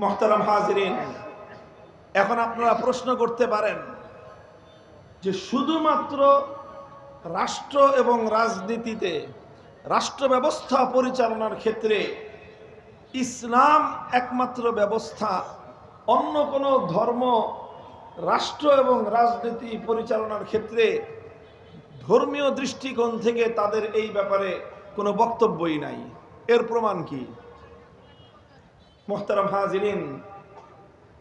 মহতারাম হাজরিন, এখন আপনারা প্রশ্ন করতে পারেন যে শুধুমাত্র রাষ্ট্র এবং রাজনীতিতে রাষ্ট্র ব্যবস্থা পরিচালনার ক্ষেত্রে ইসলাম একমাত্র ব্যবস্থা, অন্য কোনো ধর্ম, রাষ্ট্র এবং রাজনীতি পরিচালনার ক্ষেত্রে ধর্মীয় দৃষ্টিকোণ থেকে তাদের এই ব্যাপারে কোনো বক্তব্যই নাই। এর প্রমাণ কি? মোহতারাম হাজিরিন,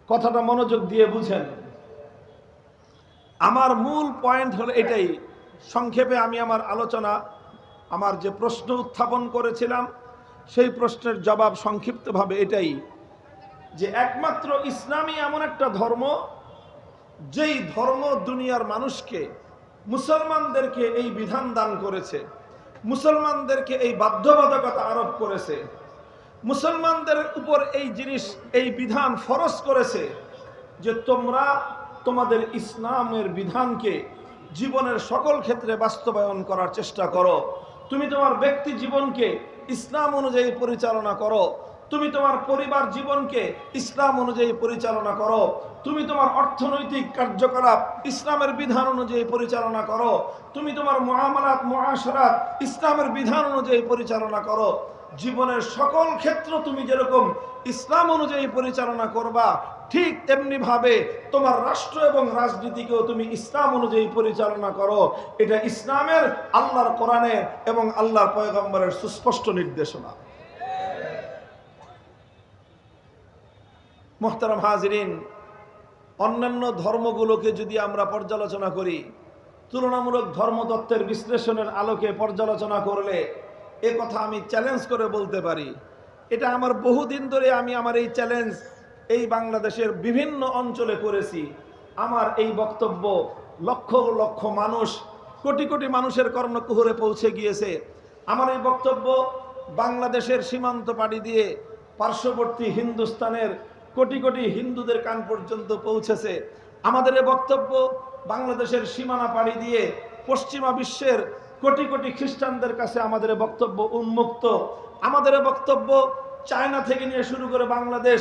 কথাটা মনোযোগ দিয়ে বুঝেন। আমার মূল পয়েন্ট হলো এটাই, সংক্ষেপে আমি আমার আলোচনা, আমার যে প্রশ্ন উত্থাপন করেছিলাম, সেই প্রশ্নের জবাব সংক্ষিপ্তভাবে এটাই যে একমাত্র ইসলামই এমন একটা ধর্ম, যেই ধর্ম দুনিয়ার মানুষকে, মুসলমানদেরকে এই বিধান দান করেছে, মুসলমানদেরকে এই বাধ্যবাধকতা আরোপ করেছে। মুসলমানদের উপর এই জিনিস, এই বিধান ফরজ করেছে যে তোমরা তোমাদের ইসলামের বিধানকে জীবনের সকল ক্ষেত্রে বাস্তবায়ন করার চেষ্টা করো। তুমি তোমার ব্যক্তি জীবনকে ইসলাম অনুযায়ী পরিচালনা করো। তুমি তোমার পরিবার জীবনকে ইসলাম অনুযায়ী পরিচালনা করো। তুমি তোমার অর্থনৈতিক কার্যকলাপ ইসলামের বিধান অনুযায়ী পরিচালনা করো। তুমি তোমার মহামালাত, মহাসরাত ইসলামের বিধান অনুযায়ী পরিচালনা করো। জীবনের সকল ক্ষেত্র তুমি যেরকম ইসলাম অনুযায়ী পরিচালনা করবা, ঠিক তেমনি ভাবে তোমার রাষ্ট্র এবং রাজনীতিকেও তুমি ইসলাম অনুযায়ী পরিচালনা করো। এটা ইসলামের, আল্লাহর কোরআনে এবং আল্লাহর পয়গম্বরের সুস্পষ্ট নির্দেশনা। মোহতারাম হাজরিন, অন্যান্য ধর্মগুলোকে যদি আমরা পর্যালোচনা করি, তুলনামূলক ধর্মতত্ত্বের বিশ্লেষণের আলোকে পর্যালোচনা করলে এ কথা আমি চ্যালেঞ্জ করে বলতে পারি। এটা আমার বহুদিন ধরে আমি আমার এই চ্যালেঞ্জ এই বাংলাদেশের বিভিন্ন অঞ্চলে করেছি। আমার এই বক্তব্য লক্ষ লক্ষ মানুষ, কোটি কোটি মানুষের কর্ণকুহরে পৌঁছে গিয়েছে। আমার এই বক্তব্য বাংলাদেশের সীমান্ত পাড়ি দিয়ে পার্শ্ববর্তী হিন্দুস্তানের কোটি কোটি হিন্দুদের কান পর্যন্ত পৌঁছেছে। আমাদের এই বক্তব্য বাংলাদেশের সীমানা পাড়ি দিয়ে পশ্চিমা বিশ্বের কোটি কোটি খ্রিস্টানদের কাছে আমাদের বক্তব্য উন্মুক্ত। আমাদের বক্তব্য চায়না থেকে নিয়ে শুরু করে বাংলাদেশ,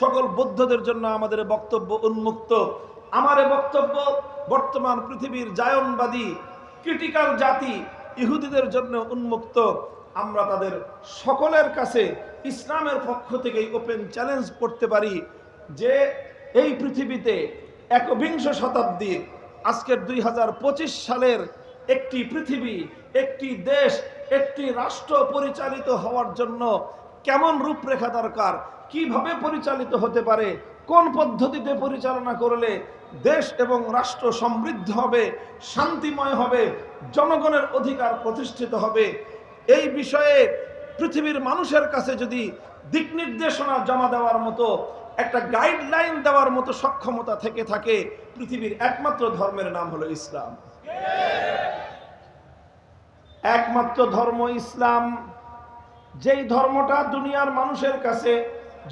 সকল বৌদ্ধদের জন্য আমাদের বক্তব্য উন্মুক্ত। আমার বক্তব্য বর্তমান পৃথিবীর জায়নবাদী, ক্রিটিক্যাল জাতি, ইহুদিদের জন্য উন্মুক্ত। আমরা তাদের সকলের কাছে ইসলামের পক্ষ থেকে ওপেন চ্যালেঞ্জ করতে পারি যে এই পৃথিবীতে একবিংশ শতাব্দীর আজকের দুই হাজার পঁচিশ সালের একটি পৃথিবী, একটি দেশ, একটি রাষ্ট্র পরিচালিত হওয়ার জন্য কেমন রূপরেখা দরকার? কীভাবে পরিচালিত হতে পারে? কোন পদ্ধতিতে পরিচালনা করলে দেশ এবং রাষ্ট্র সমৃদ্ধ হবে, শান্তিময় হবে, জনগণের অধিকার প্রতিষ্ঠিত হবে? এই বিষয়ে পৃথিবীর মানুষের কাছে যদি দিক নির্দেশনা জমা দেওয়ার মতো, একটা গাইডলাইন দেওয়ার মতো সক্ষমতা থেকে থাকে, পৃথিবীর একমাত্র ধর্মের নাম হলো ইসলাম। একমাত্র ধর্ম ইসলাম। যেই ধর্মটা দুনিয়ার মানুষের কাছে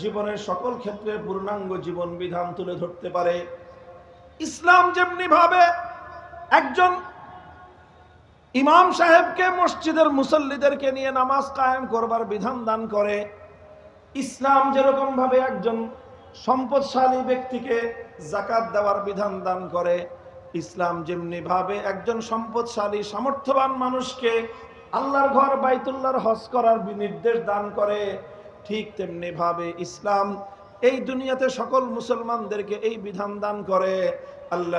জীবনের সকল ক্ষেত্রে পূর্ণাঙ্গ জীবন বিধান তুলে ধরতে পারে। ইসলাম যেমনি ভাবে একজন ইমাম সাহেবকে মসজিদের মুসল্লিদেরকে নিয়ে নামাজ কায়েম করবার বিধান দান করে, ইসলাম যেরকম ভাবে একজন সম্পদশালী ব্যক্তিকে জাকাত দেওয়ার বিধান দান করে ইসলাম যেমনি ভাবে একজন সম্পদশালী, সামর্থ্যবান মানুষকে আল্লাহর ঘর বাইতুল্লাহর হজ করার নির্দেশ দান করে, ঠিক তেমনি ভাবে ইসলাম এই দুনিয়াতে সকল মুসলমানদেরকে এই বিধান দান করে আনিল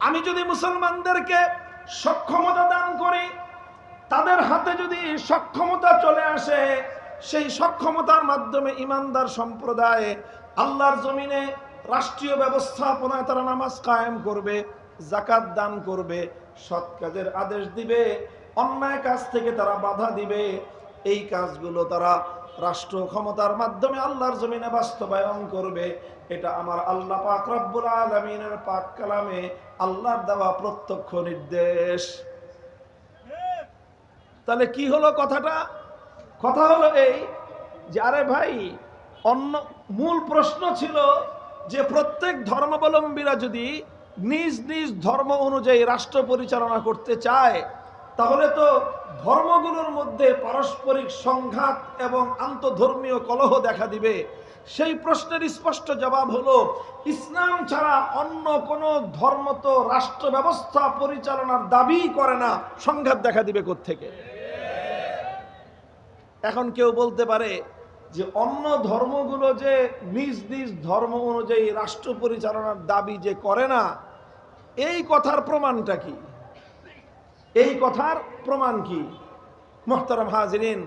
আমি যদি মুসলমানদেরকে সক্ষমতা দান করি তাদের হাতে যদি সক্ষমতা চলে আসে, সেই সক্ষমতার মাধ্যমে ইমানদার সম্প্রদায় আল্লাহর জমিনে রাষ্ট্রীয় ব্যবস্থাপনায় তারা নামাজ কায়েম করবে জাকাত দান করবে, সৎ কাজের আদেশ দিবে, অন্যায় কাজ থেকে তারা বাধা দিবে। এই কাজগুলো তারা রাষ্ট্র ক্ষমতার মাধ্যমে আল্লাহর জমিনে বাস্তবায়ন করবে। এটা আমার আল্লাহ পাক রব্বুল আলমিনের পাক কালামে আল্লাহর দেওয়া প্রত্যক্ষ নির্দেশ। তাহলে কি হলো কথাটা কথা হলো এই যে, আরে ভাই, অন্য, মূল প্রশ্ন ছিল যে, প্রত্যেক ধর্মাবলম্বীরা যদি নিজ নিজ ধর্ম অনুযায়ী রাষ্ট্র পরিচালনা করতে চায়, তাহলে তো ধর্মগুলোর মধ্যে পারস্পরিক সংঘাত এবং আন্তধর্মীয় কলহ দেখা দিবে সেই প্রশ্নের স্পষ্ট জবাব হলো, ইসলাম ছাড়া অন্য কোনো ধর্ম তো রাষ্ট্র ব্যবস্থা পরিচালনার দাবি করে না, সংঘাত দেখা দিবে থেকে। এখন কেউ বলতে পারে যে অন্য ধর্মগুলো যে নিজ নিজ ধর্ম অনুযায়ী রাষ্ট্র পরিচালনার দাবি যে করে না, এই কথার প্রমাণটা কি? এই কথার প্রমাণ কি? মোহতারাম হাজরিন,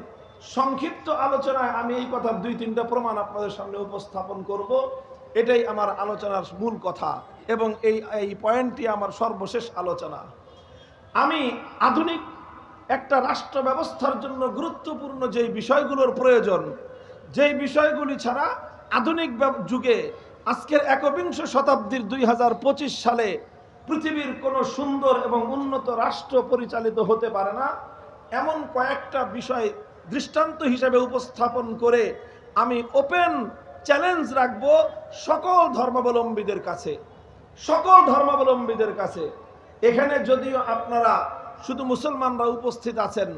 সংক্ষিপ্ত আলোচনায় আমি এই কথার দুই তিনটা প্রমাণ আপনাদের সামনে উপস্থাপন করব। এটাই আমার আলোচনার মূল কথা এবং এই এই পয়েন্টটি আমার সর্বশেষ আলোচনা। আমি আধুনিক একটা রাষ্ট্র ব্যবস্থার জন্য গুরুত্বপূর্ণ যেই বিষয়গুলোর প্রয়োজন, যেই বিষয়গুলি ছাড়া আধুনিক যুগে আজকের একবিংশ শতাব্দীর দুই হাজার পঁচিশ সালে পৃথিবীর কোনো সুন্দর এবং উন্নত রাষ্ট্র পরিচালিত হতে পারে না, এমন কয়েকটা বিষয় দৃষ্টান্ত হিসেবে উপস্থাপন করে আমি ওপেন চ্যালেঞ্জ রাখব সকল ধর্মাবলম্বীদের কাছে, সকল ধর্মাবলম্বীদের কাছে। এখানে যদিও আপনারা শুধু মুসলমানরা উপস্থিত আছেন,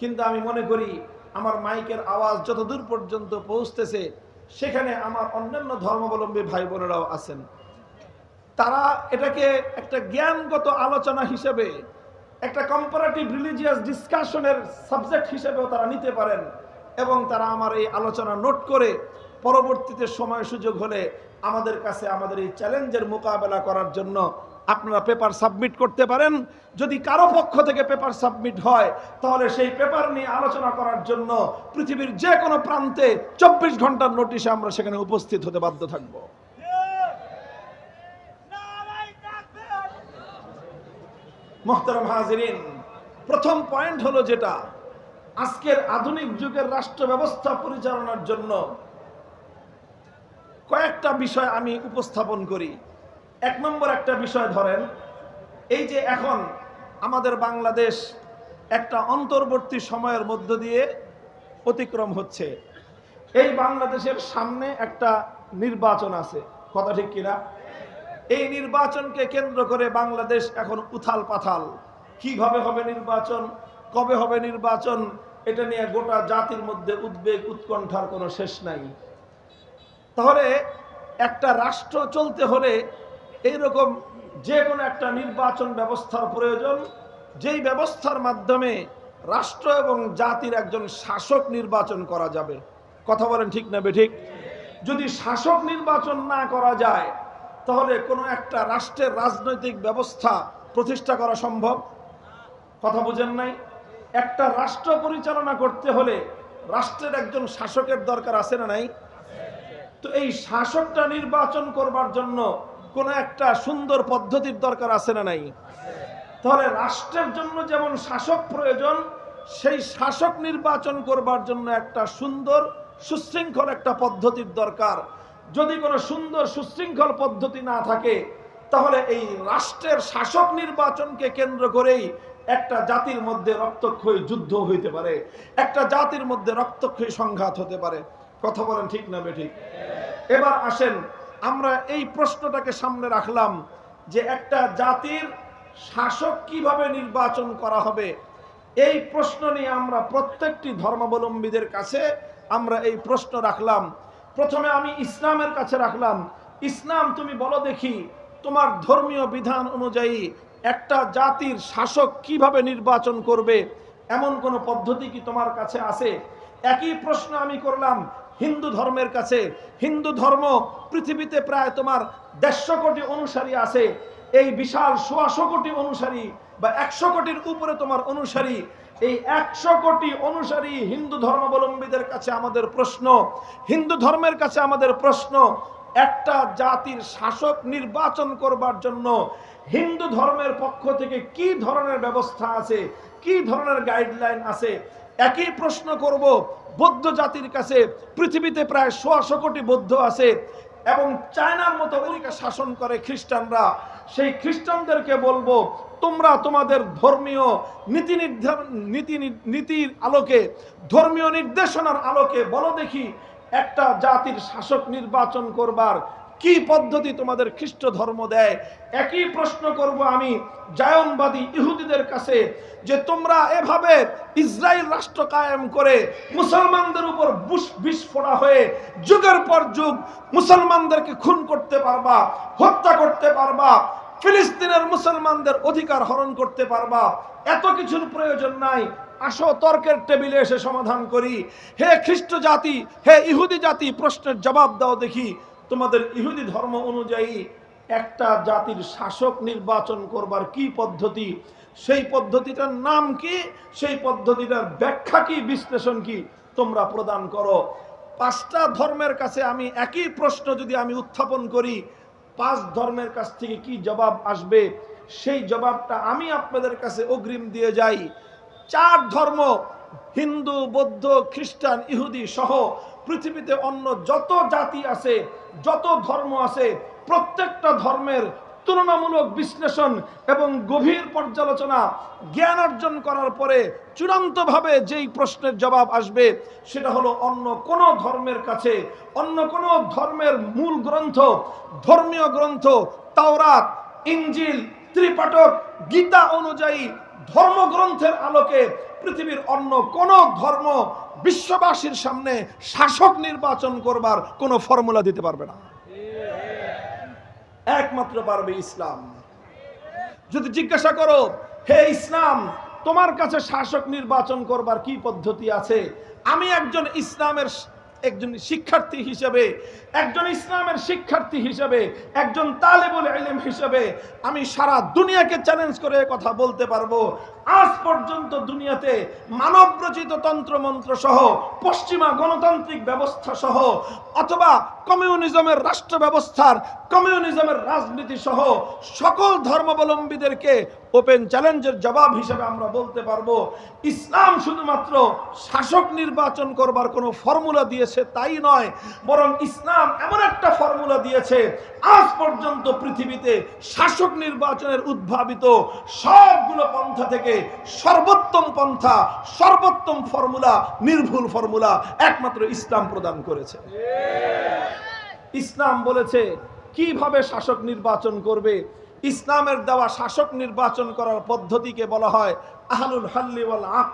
কিন্তু আমি মনে করি আমার মাইকের আওয়াজ যতদূর পর্যন্ত পৌঁছতেছে, সেখানে আমার অন্যান্য ধর্মাবলম্বী ভাই বোনেরাও আছেন। তারা এটাকে একটা জ্ঞানগত আলোচনা হিসেবে, একটা কম্পারেটিভ রিলিজিয়াস ডিসকাশনের সাবজেক্ট হিসেবেও তারা নিতে পারেন এবং তারা আমার এই আলোচনা নোট করে, পরবর্তীতে সময় সুযোগ হলে আমাদের কাছে আমাদের এই চ্যালেঞ্জের মোকাবেলা করার জন্য আপনারা পেপার সাবমিট করতে পারেন। যদি কারও পক্ষ থেকে পেপার সাবমিট হয়, তাহলে সেই পেপার নিয়ে আলোচনা করার জন্য পৃথিবীর যে কোনো প্রান্তে চব্বিশ ঘণ্টার নোটিশে আমরা সেখানে উপস্থিত হতে বাধ্য থাকব। মোহতারাম হাজিরিন, প্রথম পয়েন্ট হলো যেটা, আজকের আধুনিক যুগের রাষ্ট্র ব্যবস্থা পরিচালনার জন্য কয়েকটা বিষয় আমি উপস্থাপন করি। এক নম্বর একটা বিষয় ধরেন, এই যে এখন আমাদের বাংলাদেশ একটা অন্তর্বর্তী সময়ের মধ্য দিয়ে অতিক্রম হচ্ছে, এই বাংলাদেশের সামনে একটা নির্বাচন আছে, কথা ঠিক কিনা? এই নির্বাচনকে কেন্দ্র করে বাংলাদেশ এখন উথাল পাথাল। কীভাবে হবে নির্বাচন? কবে হবে নির্বাচন? এটা নিয়ে গোটা জাতির মধ্যে উদ্বেগ, উৎকণ্ঠার কোনো শেষ নাই। তাহলে একটা রাষ্ট্র চলতে হলে এইরকম যে কোনো একটা নির্বাচন ব্যবস্থার প্রয়োজন, যেই ব্যবস্থার মাধ্যমে রাষ্ট্র এবং জাতির একজন শাসক নির্বাচন করা যাবে। কথা বলেন ঠিক না বেঠিক যদি শাসক নির্বাচন না করা যায়, তাহলে কোনো একটা রাষ্ট্রের রাজনৈতিক ব্যবস্থা প্রতিষ্ঠা করা সম্ভব? কথা বুঝেন নাই? একটা রাষ্ট্র পরিচালনা করতে হলে রাষ্ট্রের একজন শাসকের দরকার আছে না নাই? তো এই শাসকটা নির্বাচন করবার জন্য কোনো একটা সুন্দর পদ্ধতির দরকার আছে না নাই? তাহলে রাষ্ট্রের জন্য যেমন শাসক প্রয়োজন, সেই শাসক নির্বাচন করবার জন্য একটা সুন্দর সুশৃঙ্খল একটা পদ্ধতির দরকার। যদি কোনো সুন্দর সুশৃঙ্খল পদ্ধতি না থাকে, তাহলে এই রাষ্ট্রের শাসক নির্বাচনকে কেন্দ্র করেই একটা জাতির মধ্যে রক্তক্ষয়ী যুদ্ধ হইতে পারে, একটা জাতির মধ্যে রক্তক্ষয়ী সংঘাত হতে পারে। কথা বলেন ঠিক না বেঠিক? এবার আসেন আমরা এই প্রশ্নটাকে সামনে রাখলাম যে একটা জাতির শাসক কীভাবে নির্বাচন করা হবে? এই প্রশ্ন নিয়ে আমরা প্রত্যেকটি ধর্মাবলম্বীদের কাছে আমরা এই প্রশ্ন রাখলাম। প্রথমে আমি ইসলামের কাছে রাখলাম। ইসলাম, তুমি বলো দেখি, তোমার ধর্মীয় বিধান অনুযায়ী একটা জাতির শাসক কীভাবে নির্বাচন করবে? এমন কোনো পদ্ধতি কি তোমার কাছে আছে? একই প্রশ্ন আমি করলাম। হিন্দু ধর্মের কাছে, হিন্দু ধর্ম পৃথিবীতে প্রায় তোমার দেড়শো কোটি অনুসারী আছে। এই বিশাল সোয়াশো কোটি অনুসারী বা একশো কোটির উপরে তোমার অনুসারী, এই একশো কোটি অনুসারী হিন্দু ধর্মাবলম্বীদের কাছে আমাদের প্রশ্ন। হিন্দু ধর্মের কাছে আমাদের প্রশ্ন, একটা জাতির শাসক নির্বাচন করবার জন্য হিন্দু ধর্মের পক্ষ থেকে কি ধরনের ব্যবস্থা আছে, কি ধরনের গাইডলাইন আছে একই প্রশ্ন করব, বৌদ্ধ জাতির কাছে পৃথিবীতে প্রায় সোয়াশো কোটি বৌদ্ধ আছে এবং চায়নার মতো আমেরিকা শাসন করে খ্রিস্টানরা। সেই খ্রিস্টানদেরকে বলব, তোমরা তোমাদের ধর্মীয় নীতি নির্ধারণ নীতি নীতির আলোকে, ধর্মীয় নির্দেশনার আলোকে বলো দেখি একটা জাতির শাসক নির্বাচন করবার কি পদ্ধতি তোমাদের খ্রিস্ট ধর্ম দেয়? একই প্রশ্ন করব আমি জায়নবাদী ইহুদিদের কাছে যে তোমরা এভাবে ইসরায়েল রাষ্ট্র কায়েম করে মুসলমানদের উপর বুশ বিস্ফোরা হয়ে যুগের পর যুগ মুসলমানদেরকে খুন করতে পারবা, হত্যা করতে পারবা, ফিলিস্তিনের মুসলমানদের অধিকার হরণ করতে পারবা, এত কিছুর প্রয়োজন নাই। আসো তর্কের টেবিলে এসে সমাধান করি। হে খ্রিস্ট জাতি, হে ইহুদি জাতি, প্রশ্নের জবাব দাও দেখি। তোমাদের ইহুদি ধর্ম অনুযায়ী একটা জাতির শাসক নির্বাচন করবার কি পদ্ধতি? সেই পদ্ধতিটার নাম কি? সেই পদ্ধতিটার ব্যাখ্যা কি? বিশ্লেষণ কি? তোমরা প্রদান করো। পাঁচটা ধর্মের কাছে আমি একই প্রশ্ন যদি আমি উত্থাপন করি, পাঁচ ধর্মের কাছ থেকে কি জবাব আসবে? সেই জবাবটা আমি আপনাদের কাছে অগ্রিম দিয়ে যাই। চার ধর্ম, হিন্দু, বৌদ্ধ, খ্রিস্টান, ইহুদি সহ পৃথিবীতে অন্য যত জাতি আছে, যত ধর্ম আছে, প্রত্যেকটা ধর্মের তুলনামূলক বিশ্লেষণ এবং গভীর পর্যালোচনা, জ্ঞান অর্জন করার পরে চূড়ান্তভাবে যেই প্রশ্নের জবাব আসবে, সেটা হলো অন্য কোনো ধর্মের কাছে, অন্য কোনো ধর্মের মূল গ্রন্থ, ধর্মীয় গ্রন্থ, তাওরাত, ইঞ্জিল, ত্রিপাঠক, গীতা অনুযায়ী ধর্মগ্রন্থের আলোকে পৃথিবীর অন্য কোন ধর্ম বিশ্ববাসীর সামনে শাসক নির্বাচন করবার কোনো ফর্মুলা দিতে পারবে না। একমাত্র পারবে ইসলাম। যদি জিজ্ঞাসা করো, হে ইসলাম, তোমার কাছে শাসক নির্বাচন করবার কি পদ্ধতি আছে? আমি একজন ইসলামের একজন শিক্ষার্থী হিসেবে, একজন ইসলামের শিক্ষার্থী হিসাবে, একজন তালেবুল ইলম হিসেবে আমি সারা দুনিয়াকে চ্যালেঞ্জ করে কথা বলতে পারব। আজ পর্যন্ত দুনিয়াতে মানবরচিত তন্ত্রমন্ত্র সহ, পশ্চিমা গণতান্ত্রিক ব্যবস্থা সহ, অথবা কমিউনিজমের রাষ্ট্র ব্যবস্থার কমিউনিজমের রাজনীতি সহ সকল ধর্মাবলম্বীদেরকে ওপেন চ্যালেঞ্জের জবাব হিসেবে আমরা বলতে পারব, ইসলাম শুধুমাত্র শাসক নির্বাচন করবার কোনো ফর্মুলা দিয়েছে তাই নয়, বরং ইসলাম এমন একটা ফর্মুলা দিয়েছে, আজ পর্যন্ত পৃথিবীতে শাসক নির্বাচনের উদ্ভাবিত সবগুলো পন্থা থেকে সর্বোত্তম পন্থা, সর্বোত্তম ফর্মুলা, নির্ভুল ফর্মুলা একমাত্র ইসলাম প্রদান করেছে। ইসলাম বলেছে, কীভাবে শাসক নির্বাচন করবে? ইসলামের দেওয়া শাসক নির্বাচন করার পদ্ধতিকে বলা হয় আহলুল হাল্লি ওয়াল আক।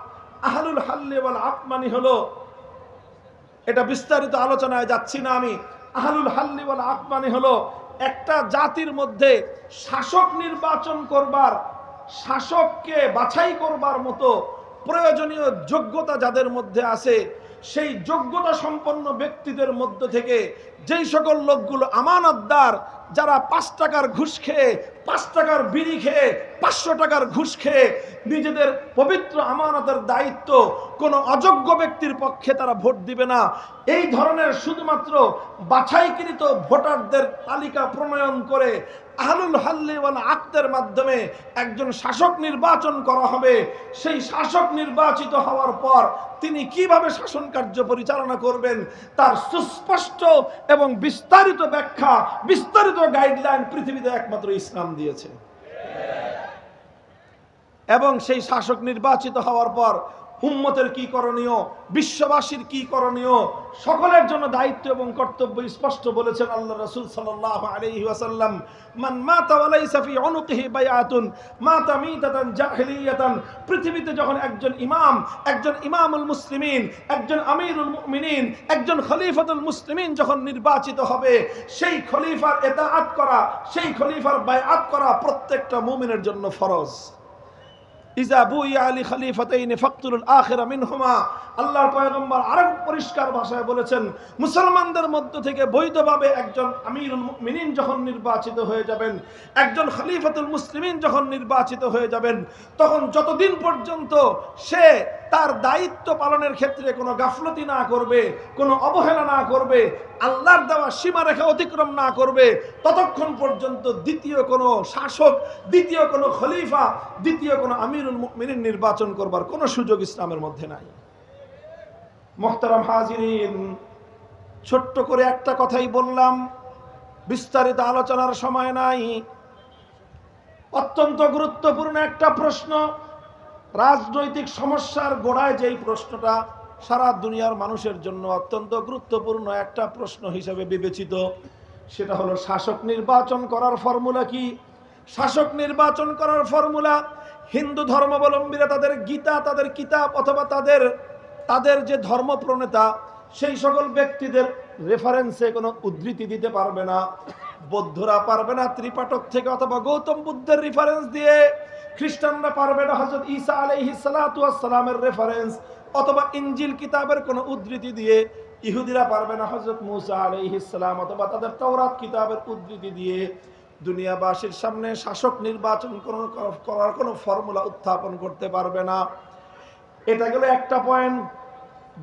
আহলুল হাল্লি ওয়াল আক মানে হলো, এটা বিস্তারিত আলোচনায় যাচ্ছি না আমি। আহলুল হাল্লি ওয়াল আক মানে হলো, একটা জাতির মধ্যে শাসক নির্বাচন করবার, শাসককে বাছাই করবার মতো প্রয়োজনীয় যোগ্যতা যাদের মধ্যে আছে, সেই যোগ্যতা সম্পন্ন ব্যক্তিদের মধ্য থেকে যেই সকল লোকগুলো আমানতদার, যারা পাঁচ টাকার ঘুষ খেয়ে পাঁচ টাকার বিড়ি খেয়ে, পাঁচশো টাকার ঘুষ খেয়ে নিজেদের পবিত্র আমানতের দায়িত্ব কোনো অযোগ্য ব্যক্তির পক্ষে তারা ভোট দিবে না। এই ধরনের শুধুমাত্র বাছাইকৃত ভোটারদের তালিকা প্রণয়ন করে আহলুল হাল্লিওয়ালা আক্তের মাধ্যমে একজন শাসক নির্বাচন করা হবে। সেই শাসক নির্বাচিত হওয়ার পর তিনি কীভাবে শাসন কার্য পরিচালনা করবেন, তার সুস্পষ্ট এবং বিস্তারিত ব্যাখ্যা, বিস্তারিত গাইডলাইন পৃথিবীতে একমাত্র ইসলাম দিয়েছে। এবং সেই শাসক নির্বাচিত হওয়ার পর উম্মতের কি করণীয়? বিশ্ববাসীর কি করণীয়? সকলের জন্য দায়িত্ব এবং কর্তব্য স্পষ্ট বলেছেন আল্লাহ রাসূল সাল্লাল্লাহু আলাইহি ওয়াসাল্লাম। মান মাতা ওয়ালাইসা ফি উনুকিহি বায়াতুন, মাতা মিতাতান জাহিলিয়াতান। পৃথিবীতে যখন একজন ইমাম, একজন ইমামুল মুসলিমিন, একজন আমিরুল মুমিনিন, একজন খলিফাতুল মুসলিমিন যখন নির্বাচিত হবে, সেই খলিফার এতাআত করা, সেই খলিফার বায়াত করা প্রত্যেকটা মুমিনের জন্য ফরজ। আলী আল্লাহর আরও পরিষ্কার ভাষায় বলেছেন, মুসলমানদের মধ্য থেকে বৈধভাবে একজন যখন নির্বাচিত হয়ে যাবেন, একজন মুসলিমিন যখন নির্বাচিত হয়ে যাবেন, তখন যতদিন পর্যন্ত সে তার দায়িত্ব পালনের ক্ষেত্রে কোনো গাফলতি না করবে, কোনো অবহেলা না করবে, আল্লাহর দেওয়া সীমারেখা অতিক্রম না করবে, ততক্ষণ পর্যন্ত দ্বিতীয় কোনো শাসক, দ্বিতীয় কোনো খলিফা, দ্বিতীয় কোনো আমিরুল মুমিনিন নির্বাচন করবার কোনো সুযোগ ইসলামের মধ্যে নাই। মোহতারাম হাজিরিন, ছোট্ট করে একটা কথাই বললাম, বিস্তারিত আলোচনার সময় নাই। অত্যন্ত গুরুত্বপূর্ণ একটা প্রশ্ন রাজনৈতিক সমস্যার গোড়ায় যেই প্রশ্নটা সারা দুনিয়ার মানুষের জন্য অত্যন্ত গুরুত্বপূর্ণ একটা প্রশ্ন হিসেবে বিবেচিত, সেটা হলো শাসক নির্বাচন করার ফর্মুলা কি? শাসক নির্বাচন করার ফর্মুলা হিন্দু ধর্মাবলম্বীরা তাদের গীতা, তাদের কিতাব অথবা তাদের তাদের যে ধর্ম প্রণেতা সেই সকল ব্যক্তিদের রেফারেন্সে কোনো উদ্ধৃতি দিতে পারবে না। বৌদ্ধরা পারবে না ত্রিপাঠক থেকে অথবা গৌতম বুদ্ধের রেফারেন্স দিয়ে খ্রিস্টানরা পারবে না হজরত ঈসা আলাইহি সালামের রেফারেন্স অথবা ইঞ্জিল কিতাবের কোনো উদ্ধৃতি দিয়ে ইহুদিরা পারবে না হজরত মুসা আলাইহিস সালাম অথবা তাদের তওরাত কিতাবের উদ্ধৃতি দিয়ে দুনিয়াবাসীর সামনে শাসক নির্বাচন করার কোনো ফর্মুলা উত্থাপন করতে পারবে না। এটা গেল একটা পয়েন্ট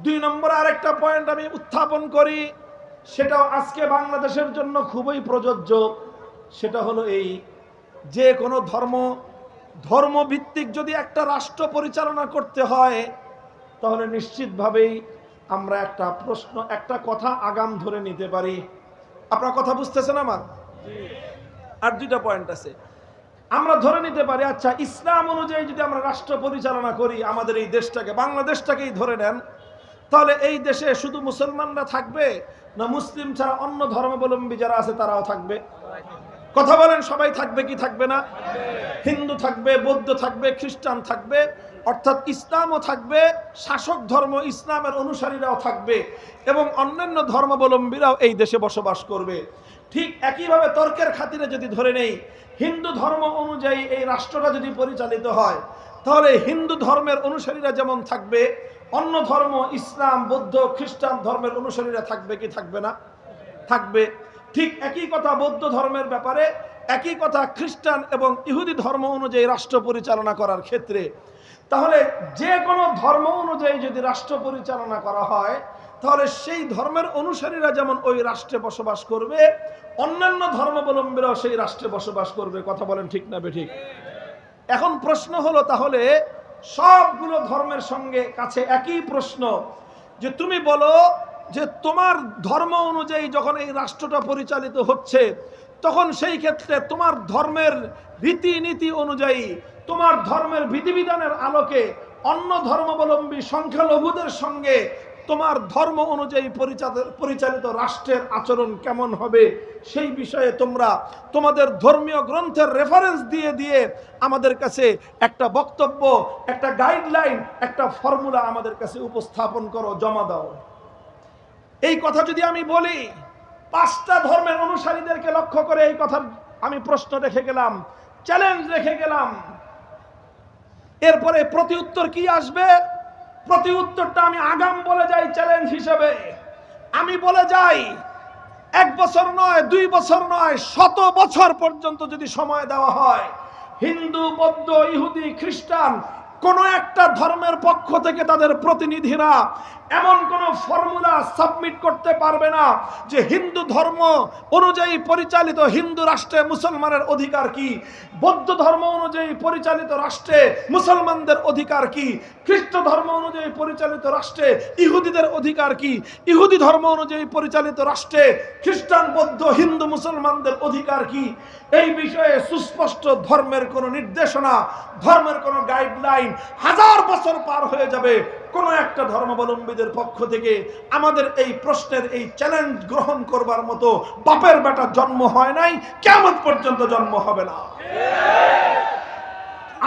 দুই নম্বর আরেকটা পয়েন্ট আমি উত্থাপন করি, সেটাও আজকে বাংলাদেশের জন্য খুবই প্রযোজ্য। সেটা হলো এই, যে কোনো ধর্ম ধর্মভিত্তিক যদি একটা রাষ্ট্র পরিচালনা করতে হয়, তাহলে নিশ্চিতভাবেই আমরা একটা প্রশ্ন, একটা কথা আগাম ধরে নিতে পারি। আপনার কথা বুঝতেছেন আমার? আর দুইটা পয়েন্ট আছে। আমরা ধরে নিতে পারি আচ্ছা ইসলাম অনুযায়ী যদি আমরা রাষ্ট্র পরিচালনা করি, আমাদের এই দেশটাকে, বাংলাদেশটাকেই ধরে নেন, তাহলে এই দেশে শুধু মুসলমানরা থাকবে না, মুসলিম ছাড়া অন্য ধর্মাবলম্বী যারা আছে, তারাও থাকবে? কথা বলেন, সবাই থাকবে কি থাকবে না? হিন্দু থাকবে, বৌদ্ধ থাকবে, খ্রিস্টান থাকবে, অর্থাৎ ইসলামও থাকবে, শাসক ধর্ম, ইসলামের অনুসারীরাও থাকবে এবং অন্যান্য ধর্মাবলম্বীরাও এই দেশে বসবাস করবে। ঠিক একইভাবে তর্কের খাতিরে যদি ধরে নেই, হিন্দু ধর্ম অনুযায়ী এই রাষ্ট্রটা যদি পরিচালিত হয়, তাহলে হিন্দু ধর্মের অনুসারীরা যেমন থাকবে, অন্য ধর্ম, ইসলাম, বৌদ্ধ, খ্রিস্টান ধর্মের অনুসারীরা থাকবে কি থাকবে না? থাকবে। ঠিক একই কথা বৌদ্ধ ধর্মের ব্যাপারে, একই কথা খ্রিস্টান এবং ইহুদি ধর্ম অনুযায়ী রাষ্ট্র পরিচালনা করার ক্ষেত্রে। তাহলে যে কোনো ধর্ম অনুযায়ী যদি রাষ্ট্র পরিচালনা করা হয়, তাহলে সেই ধর্মের অনুসারীরা যেমন ওই রাষ্ট্রে বসবাস করবে, অন্যান্য ধর্মাবলম্বীরাও সেই রাষ্ট্রে বসবাস করবে। কথা বলেন ঠিক না বেঠিক? এখন প্রশ্ন হলো তাহলে সবগুলো ধর্মের সঙ্গে কাছে একই প্রশ্ন, যে তুমি বলো যে তোমার ধর্ম অনুযায়ী যখন এই রাষ্ট্রটা পরিচালিত হচ্ছে, তখন সেই ক্ষেত্রে তোমার ধর্মের রীতিনীতি অনুযায়ী, তোমার ধর্মের বিধিবিধানের আলোকে অন্য ধর্মাবলম্বী সংখ্যালঘুদের সঙ্গে তোমার ধর্ম অনুযায়ী পরিচালিত রাষ্ট্রের আচরণ কেমন হবে, সেই বিষয়ে তোমরা তোমাদের ধর্মীয় গ্রন্থের রেফারেন্স দিয়ে দিয়ে আমাদের কাছে একটা বক্তব্য, একটা গাইডলাইন একটা ফর্মুলা আমাদের কাছে উপস্থাপন করো, জমা দাও। এই কথা যদি আমি বলি, পাঁচটা ধর্মের অনুসারীদেরকে লক্ষ্য করে এই কথা আমি প্রশ্ন রেখে গেলাম চ্যালেঞ্জ রেখে গেলাম। এরপরে প্রতি উত্তর কি আসবে? প্রতি উত্তরটা আমি আগাম বলে যাই চ্যালেঞ্জ হিসেবে। আমি বলে যাই, এক বছর নয়, দুই বছর নয়, শত বছর পর্যন্ত যদি সময় দেওয়া হয়, হিন্দু, বৌদ্ধ, ইহুদি, খ্রিস্টান, কোন একটা ধর্মের পক্ষ থেকে তাদের প্রতিনিধিরা এমন কোন ফর্মুলা সাবমিট করতে পারবে না যে হিন্দু ধর্ম অনুযায়ী পরিচালিত হিন্দু রাষ্ট্রে মুসলমানের অধিকার কি? বৌদ্ধ ধর্ম অনুযায়ী পরিচালিত রাষ্ট্রে মুসলমানদের অধিকার কি? খ্রিস্ট ধর্ম অনুযায়ী পরিচালিত রাষ্ট্রে ইহুদিদের অধিকার কি? ইহুদি ধর্ম অনুযায়ী পরিচালিত রাষ্ট্রে খ্রিস্টান, বৌদ্ধ, হিন্দু, মুসলমানদের অধিকার কি? এই বিষয়ে সুস্পষ্ট ধর্মের কোনো নির্দেশনা, ধর্মের কোনো গাইডলাইন হাজার বছর পার হয়ে যাবে। কোনো একটা ধর্মাবলম্বীদের পক্ষ থেকে আমাদের এই প্রশ্নের এই চ্যালেঞ্জ গ্রহণ করবার মতো বাপের বেটা জন্ম হয় নাই কেমন পর্যন্ত জন্ম হবে না।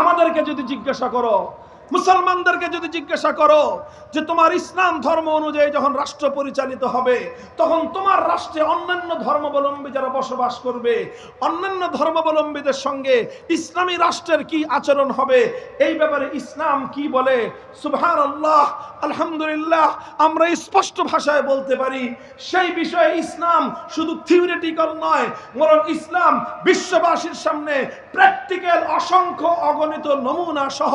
আমাদেরকে যদি জিজ্ঞাসা করো মুসলমানদেরকে যদি জিজ্ঞাসা করো যে তোমার ইসলাম ধর্ম অনুযায়ী যখন রাষ্ট্র পরিচালিত হবে, তখন তোমার রাষ্ট্রে অন্যান্য ধর্মাবলম্বী যারা বসবাস করবে, অন্যান্য ধর্মাবলম্বীদের সঙ্গে ইসলামী রাষ্ট্রের কি আচরণ হবে? এই ব্যাপারে ইসলাম কি বলে? সুবহান আল্লাহ আলহামদুলিল্লাহ, আমরা স্পষ্ট ভাষায় বলতে পারি। সেই বিষয়ে ইসলাম শুধু থিওরিটিক্যাল নয়, বরং ইসলাম বিশ্ববাসীর সামনে প্র্যাকটিক্যাল, অসংখ্য অগণিত নমুনা সহ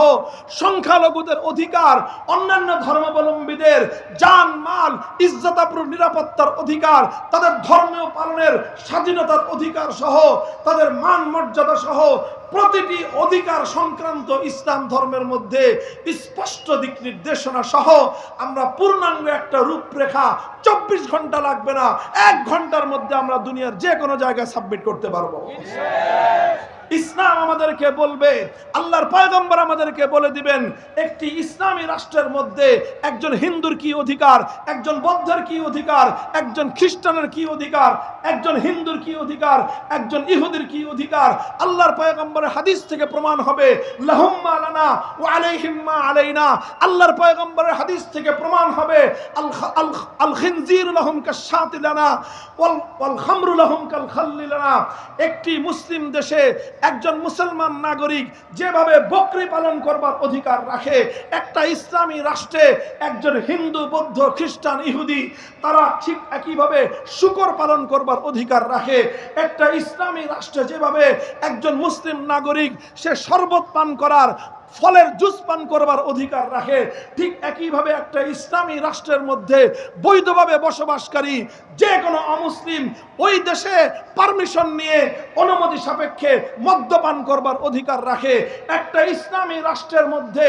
সংখ্যালঘুদের অধিকার, অন্যান্য ধর্মাবলম্বীদের যান মাল ইজ্জতাপুর নিরাপত্তার অধিকার, তাদের ধর্মীয় পালনের স্বাধীনতার অধিকার সহ তাদের মান মর্যাদা সহ প্রতিটি অধিকার সংক্রান্ত ইসলাম ধর্মের মধ্যে স্পষ্ট দিক নির্দেশনা সহ আমরা পূর্ণাঙ্গ একটা রূপরেখা চব্বিশ ঘণ্টা লাগবে না, এক ঘণ্টার মধ্যে আমরা দুনিয়ার যে কোনো জায়গায় সাবমিট করতে পারব। ইসলাম আমাদেরকে বলবে, আল্লাহর পয়গম্বর আমাদেরকে বলে দিবেন, একটি ইসলামী রাষ্ট্রের মধ্যে একজন হিন্দুর কি অধিকার, একজন বৌদ্ধের কি অধিকার, একজন খ্রিস্টানের কি অধিকার, একজন হিন্দুর কি অধিকার, একজন ইহুদির কি অধিকার, আল্লাহর পয়গম্বরের হাদিস থেকে প্রমাণ হবে লাহুম্মা ওয়া আলাইহিম্মা আলাইনা, আল্লাহর পয়গম্বরের হাদিস থেকে প্রমাণ হবে একটি মুসলিম দেশে একজন মুসলমান নাগরিক যেভাবে বকরি পালন করবার অধিকার রাখে, একটা ইসলামী রাষ্ট্রে একজন হিন্দু, বৌদ্ধ, খ্রিস্টান, ইহুদি, তারা ঠিক একইভাবে শুকর পালন করবার অধিকার রাখে। একটা ইসলামী রাষ্ট্রে যেভাবে একজন মুসলিম নাগরিক সে শরবত পান করার ফলের জুস পান করবার অধিকার রাখে। ঠিক একইভাবে একটা ইসলামী রাষ্ট্রের মধ্যে বৈধভাবে বসবাসকারী যে কোনো অমুসলিম ওই দেশে পারমিশন নিয়ে অনুমতি সাপেক্ষে মদ্যপান করবার অধিকার রাখে। একটা ইসলামী রাষ্ট্রের মধ্যে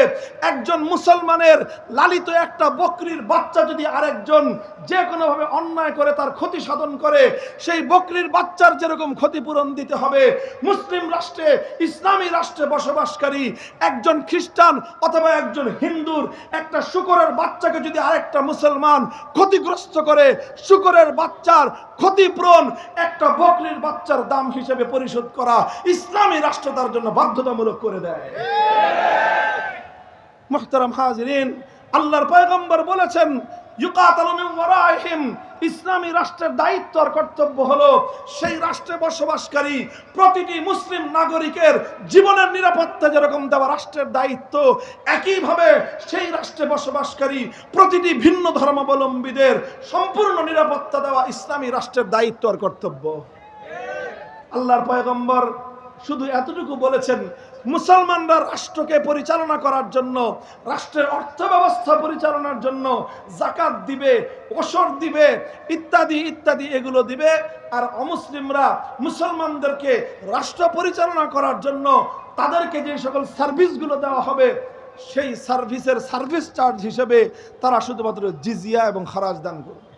একজন মুসলমানের লালিত একটা বকরির বাচ্চা যদি আরেকজন যে কোনোভাবে অন্যায় করে তার ক্ষতি সাধন করে, সেই বকরির বাচ্চার যেরকম ক্ষতিপূরণ দিতে হবে, মুসলিম রাষ্ট্রে, ইসলামী রাষ্ট্রে বসবাসকারী একজন খ্রিস্টান অথবা একজন হিন্দুর একটা শুকরের বাচ্চাকে যদি আরেকটা মুসলমান ক্ষতিগ্রস্ত করে, শুকরের বাচ্চার ক্ষতিপূরণ একটা বকরির বাচ্চার দাম হিসেবে পরিশোধ করা ইসলামী রাষ্ট্র তার জন্য বাধ্যতামূলক করে দেয়। মুহতারাম হাজরিন, আল্লাহর পয়গম্বর বলেছেন, ইউকাতালু মিন ওয়ারাইহিম ইসলামী রাষ্ট্রের দায়িত্ব আর কর্তব্য হলো সেই রাষ্ট্রে বসবাসকারী প্রতিটি মুসলিম নাগরিকের জীবনের নিরাপত্তা যেরকম দেওয়া রাষ্ট্রের দায়িত্ব, একইভাবে সেই রাষ্ট্রে বসবাসকারী প্রতিটি ভিন্ন ধর্মাবলম্বীদের সম্পূর্ণ নিরাপত্তা দেওয়া ইসলামী রাষ্ট্রের দায়িত্ব আর কর্তব্য। আল্লাহর পয়গম্বর শুধু এতটুকু বলেছেন মুসলমানরা রাষ্ট্রকে পরিচালনা করার জন্য, রাষ্ট্রের অর্থ ব্যবস্থা পরিচালনার জন্য জাকাত দিবে ওসর দিবে, ইত্যাদি ইত্যাদি এগুলো দিবে। আর অমুসলিমরা মুসলমানদেরকে রাষ্ট্র পরিচালনা করার জন্য তাদেরকে যে সকল সার্ভিসগুলো দেওয়া হবে, সেই সার্ভিসের সার্ভিস চার্জ হিসেবে তারা শুধুমাত্র জিজিয়া এবং খারাজ দান করবে।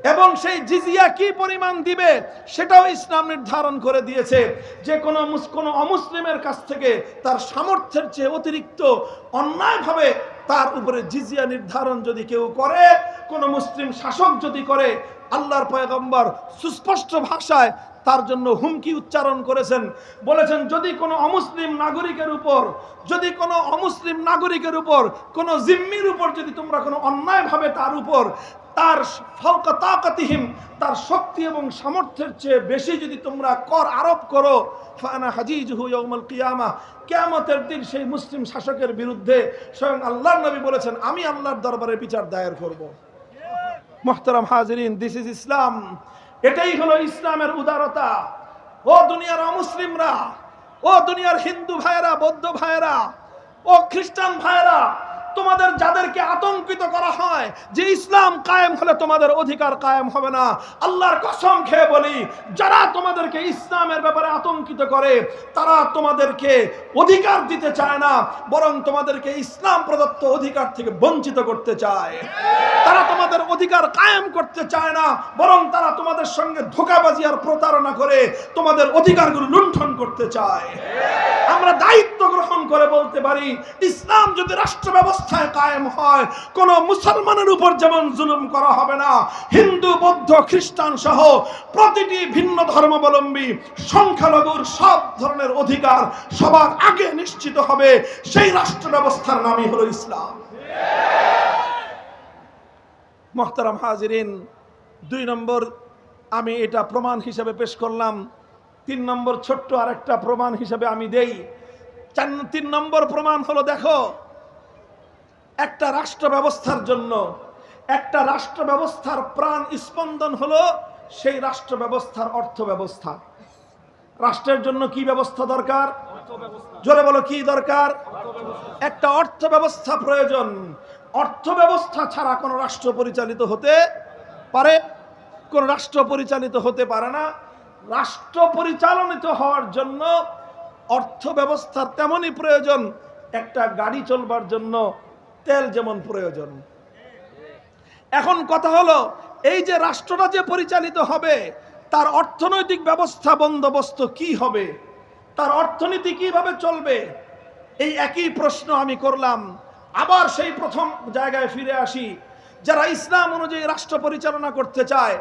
এবং সেই জিজিয়া কি পরিমাণ দিবে, সেটাও ইসলাম নির্ধারণ করে দিয়েছে যে কোনো কোনো অমুসলিমের কাছ থেকে তার সামর্থ্যের চেয়ে অতিরিক্ত অন্যায়ভাবে তার উপরে জিজিয়া নির্ধারণ যদি কেউ করে, কোনো মুসলিম শাসক যদি করে, আল্লাহর পয়গম্বর সুস্পষ্ট ভাষায় তার জন্য হুমকি উচ্চারণ করেছেন। বলেছেন, যদি কোনো অমুসলিম নাগরিকের উপর, যদি কোনো অমুসলিম নাগরিকের উপর, কোনো জিম্মির উপর যদি তোমরা কোনো অন্যায়ভাবে তার উপর তার ফাওকা তাকাতিহিম, তার শক্তি এবং সামর্থ্যের চেয়ে বেশি যদি তোমরা কর আরোপ করো, ফানা হাজিজহু ইয়াউমাল কিয়ামা, কিয়ামতের দিন সেই মুসলিম শাসকের বিরুদ্ধে স্বয়ং আল্লাহর নবী বলেছেন, আমি আল্লাহর দরবারে বিচার দায়ের করব। মোহতারাম হাজরিন দিস ইজ ইসলাম এটাই হলো ইসলামের উদারতা। ও দুনিয়ার অমুসলিমরা, ও দুনিয়ার হিন্দু ভাইয়েরা, বৌদ্ধ ভাইয়েরা, ও খ্রিস্টান ভাইয়েরা তোমাদের যাদেরকে আতঙ্কিত করা হয়, যে ইসলাম কায়েম হলে তোমাদের অধিকার কায়েম হবে না। আল্লাহর কসম খেয়ে বলি, যারা তোমাদেরকে ইসলামের ব্যাপারে আতঙ্কিত করে, তারা তোমাদেরকে অধিকার দিতে চায় না, বরং তোমাদেরকে ইসলাম প্রদত্ত অধিকার থেকে বঞ্চিত করতে চায়। তারা তোমাদের অধিকার কায়েম করতে চায় না, বরং তারা তোমাদের সঙ্গে ধোকাবাজি আর প্রতারণা করে তোমাদের অধিকারগুলো লুণ্ঠন করতে চায়। আমরা দায়িত্ব গ্রহণ করে বলতে পারি, ইসলাম যদি রাষ্ট্র ব্যবস্থায় কায়েম হয়, কোন মুসলমানের উপর যেমন জুলুম করা হবে না, হিন্দু, বৌদ্ধ, খ্রিস্টান সহ প্রতিটি ভিন্ন ধর্মাবলম্বী, সংখ্যালঘুর সব ধরনের অধিকার সবার আগে নিশ্চিত হবে, সেই রাষ্ট্র ব্যবস্থার নামই হলো ইসলাম। মোহতারাম হাজিরিন, দুই নম্বর, আমি এটা প্রমাণ হিসেবে পেশ করলাম তিন নম্বর ছোট্ট আরেকটা প্রমাণ হিসেবে আমি দেই। চার, তিন নম্বর প্রমাণ হলো, দেখো, একটা রাষ্ট্র ব্যবস্থার জন্য, একটা রাষ্ট্র ব্যবস্থার প্রাণ স্পন্দন হলো সেই রাষ্ট্র ব্যবস্থার অর্থ ব্যবস্থা। রাষ্ট্রের জন্য কি ব্যবস্থা দরকার? জোরে বলো, কি দরকার? একটা অর্থ ব্যবস্থা প্রয়োজন। অর্থ ব্যবস্থা ছাড়া কোনো রাষ্ট্র পরিচালিত হতে পারে, কোন রাষ্ট্র পরিচালিত হতে পারে না। রাষ্ট্র পরিচালনিত হওয়ার জন্য অর্থ ব্যবস্থার তেমনই প্রয়োজন, একটা গাড়ি চলবার জন্য তেল যেমন প্রয়োজন। এখন কথা হলো, এই যে রাষ্ট্রটা যে পরিচালিত হবে, তার অর্থনৈতিক ব্যবস্থা বন্দোবস্ত কি হবে? তার অর্থনীতি কীভাবে চলবে? এই একই প্রশ্ন আমি করলাম। আবার সেই প্রথম জায়গায় ফিরে আসি। যারা ইসলাম অনুযায়ী রাষ্ট্র পরিচালনা করতে চায়